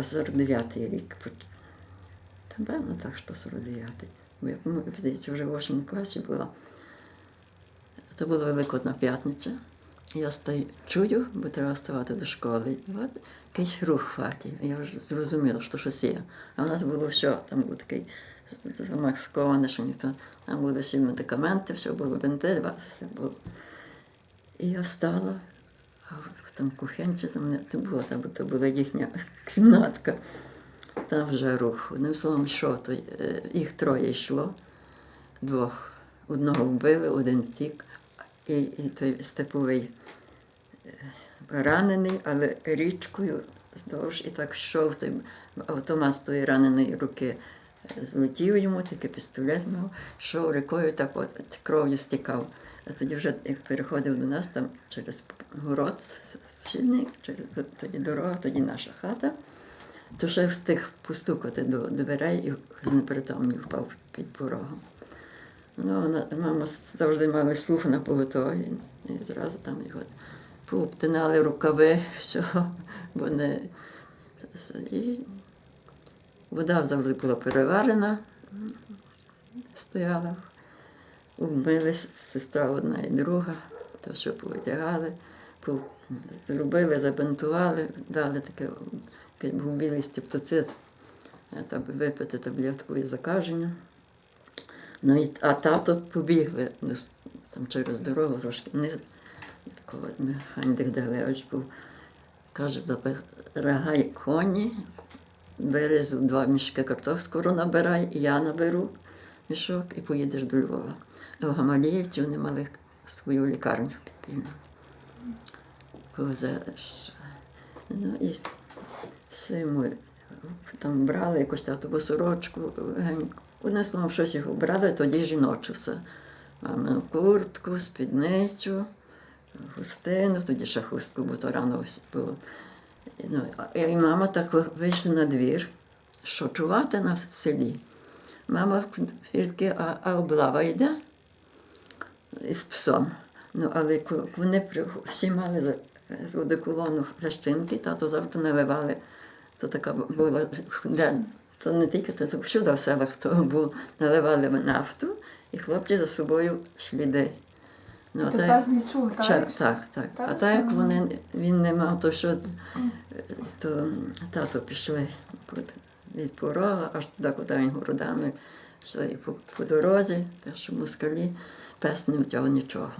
А 49-й рік. Та певно так, що 49-й. Бо я, ну, здається, вже в 8 класі була. Це була Великодна п'ятниця. Я стою, чую, бо треба вставати до школи. От якийсь рух в хаті. Я вже зрозуміла, що щось є. А в нас було все. Там був такий замах скований, що ніхто. Там були всі медикаменти, все було бинти, все було. І я стала, в там кухенці там не було, там то була їхня кімнатка. Там вже рух. Одним словом, що то е, їх троє йшло, двох. Одного вбили, один втік, і, і той степовий е, ранений, але річкою здовж і так йшов той автомат з тої раненої руки. Злетів йому, такий пістолет мав, йшов рікою, так от кров'ю стікав. А тоді вже як переходив до нас там через город східний, через тоді дорога, тоді наша хата, то ще встиг постукати до дверей і з непритомні впав під порогом. Ну, мама завжди мала слух на поготові. І зразу там його пообтинали рукави, все, бо не. І вода завжди була переварена, стояла. Вбились сестра одна і друга, то що повитягали, зробили, забинтували, дали таке, був білий стептоцит, е, там випити таблетку і закаження. Ну, і, а тато побігли до там через дорогу трошки вниз. Такого механік Деглевич був. Каже, запрягай коні, бери з- два мішки картох скоро набирай, і я наберу мішок і поїдеш до Львова. В Гамаліївці вони мали свою лікарню підпільну. Повезеш. Ну і все ми там брали якусь татову сорочку. Одним словом, щось його брали, тоді жіночу все. Мамину куртку, спідницю, хустину, тоді ще хустку, бо то рано було. Ну, і мама так вийшла на двір, що чувати на селі. Мама тільки, а, а облава йде із псом. Ну, але вони всі мали з одеколону флящинки, тато завжди наливали. То така була де, то не тільки то, всюди в селах то було, наливали нафту, і хлопці за собою сліди. Ну, а та- пес не чув, Ча- так? так, так. Та А так як вони, він не мав, то що то тато пішли від порога, аж туди, куди він городами, що і по, по дорозі, те, що москалі, пес не взяв нічого.